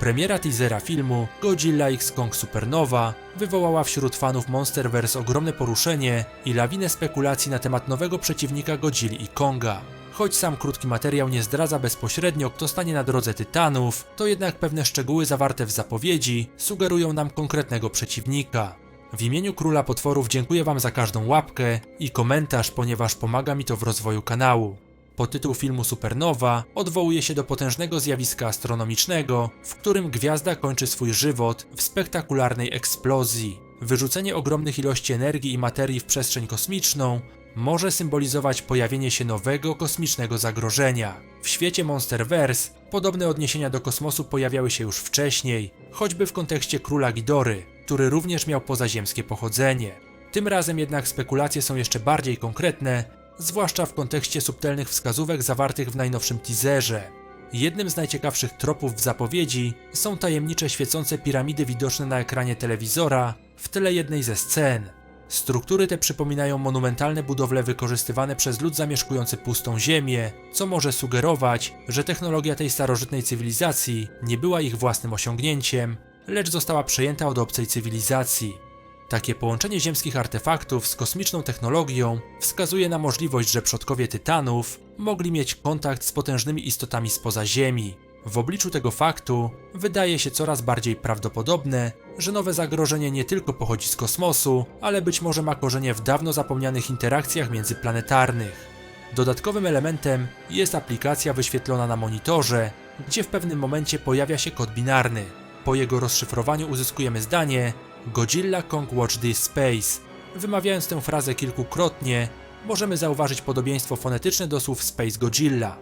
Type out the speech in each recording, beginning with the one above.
Premiera teasera filmu Godzilla X Kong Supernowa wywołała wśród fanów Monsterverse ogromne poruszenie i lawinę spekulacji na temat nowego przeciwnika Godzilli i Konga. Choć sam krótki materiał nie zdradza bezpośrednio, kto stanie na drodze Tytanów, to jednak pewne szczegóły zawarte w zapowiedzi sugerują nam konkretnego przeciwnika. W imieniu Króla Potworów dziękuję Wam za każdą łapkę i komentarz, ponieważ pomaga mi to w rozwoju kanału. Podtytuł filmu Supernowa odwołuje się do potężnego zjawiska astronomicznego, w którym gwiazda kończy swój żywot w spektakularnej eksplozji. Wyrzucenie ogromnych ilości energii i materii w przestrzeń kosmiczną może symbolizować pojawienie się nowego kosmicznego zagrożenia. W świecie Monsterverse podobne odniesienia do kosmosu pojawiały się już wcześniej, choćby w kontekście króla Gidory, który również miał pozaziemskie pochodzenie. Tym razem jednak spekulacje są jeszcze bardziej konkretne, zwłaszcza w kontekście subtelnych wskazówek zawartych w najnowszym teaserze. Jednym z najciekawszych tropów w zapowiedzi są tajemnicze świecące piramidy widoczne na ekranie telewizora w tle jednej ze scen. Struktury te przypominają monumentalne budowle wykorzystywane przez lud zamieszkujący pustą ziemię, co może sugerować, że technologia tej starożytnej cywilizacji nie była ich własnym osiągnięciem, lecz została przejęta od obcej cywilizacji. Takie połączenie ziemskich artefaktów z kosmiczną technologią wskazuje na możliwość, że przodkowie Tytanów mogli mieć kontakt z potężnymi istotami spoza Ziemi. W obliczu tego faktu wydaje się coraz bardziej prawdopodobne, że nowe zagrożenie nie tylko pochodzi z kosmosu, ale być może ma korzenie w dawno zapomnianych interakcjach międzyplanetarnych. Dodatkowym elementem jest aplikacja wyświetlona na monitorze, gdzie w pewnym momencie pojawia się kod binarny. Po jego rozszyfrowaniu uzyskujemy zdanie Godzilla Kong Watch This Space. Wymawiając tę frazę kilkukrotnie, możemy zauważyć podobieństwo fonetyczne do słów Space Godzilla.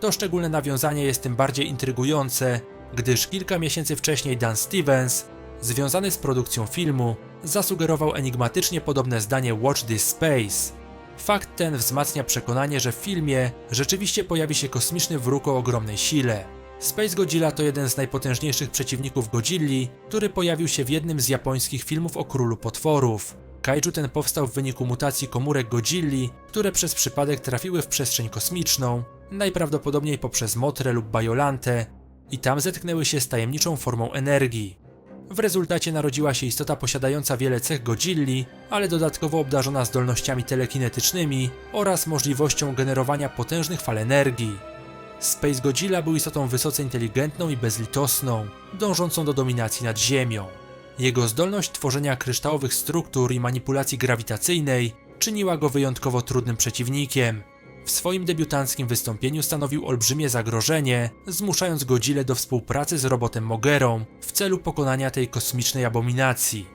To szczególne nawiązanie jest tym bardziej intrygujące, gdyż kilka miesięcy wcześniej Dan Stevens, związany z produkcją filmu, zasugerował enigmatycznie podobne zdanie Watch This Space. Fakt ten wzmacnia przekonanie, że w filmie rzeczywiście pojawi się kosmiczny wróg o ogromnej sile. Space Godzilla to jeden z najpotężniejszych przeciwników Godzilli, który pojawił się w jednym z japońskich filmów o królu potworów. Kaiju ten powstał w wyniku mutacji komórek Godzilli, które przez przypadek trafiły w przestrzeń kosmiczną, najprawdopodobniej poprzez Motrę lub Bajolantę, i tam zetknęły się z tajemniczą formą energii. W rezultacie narodziła się istota posiadająca wiele cech Godzilli, ale dodatkowo obdarzona zdolnościami telekinetycznymi oraz możliwością generowania potężnych fal energii. Space Godzilla był istotą wysoce inteligentną i bezlitosną, dążącą do dominacji nad Ziemią. Jego zdolność tworzenia kryształowych struktur i manipulacji grawitacyjnej czyniła go wyjątkowo trudnym przeciwnikiem. W swoim debiutanckim wystąpieniu stanowił olbrzymie zagrożenie, zmuszając Godzillę do współpracy z robotem Mogerą w celu pokonania tej kosmicznej abominacji.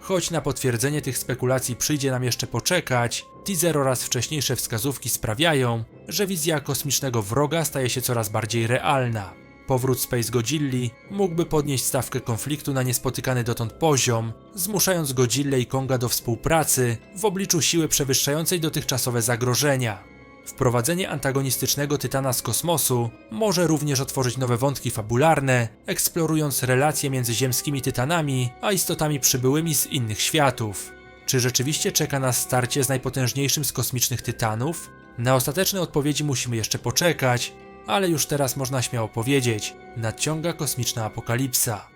Choć na potwierdzenie tych spekulacji przyjdzie nam jeszcze poczekać, teaser oraz wcześniejsze wskazówki sprawiają, że wizja kosmicznego wroga staje się coraz bardziej realna. Powrót Space Godzilli mógłby podnieść stawkę konfliktu na niespotykany dotąd poziom, zmuszając Godzillę i Konga do współpracy w obliczu siły przewyższającej dotychczasowe zagrożenia. Wprowadzenie antagonistycznego Tytana z kosmosu może również otworzyć nowe wątki fabularne, eksplorując relacje między ziemskimi Tytanami a istotami przybyłymi z innych światów. Czy rzeczywiście czeka nas starcie z najpotężniejszym z kosmicznych Tytanów? Na ostateczne odpowiedzi musimy jeszcze poczekać, ale już teraz można śmiało powiedzieć, nadciąga kosmiczna apokalipsa.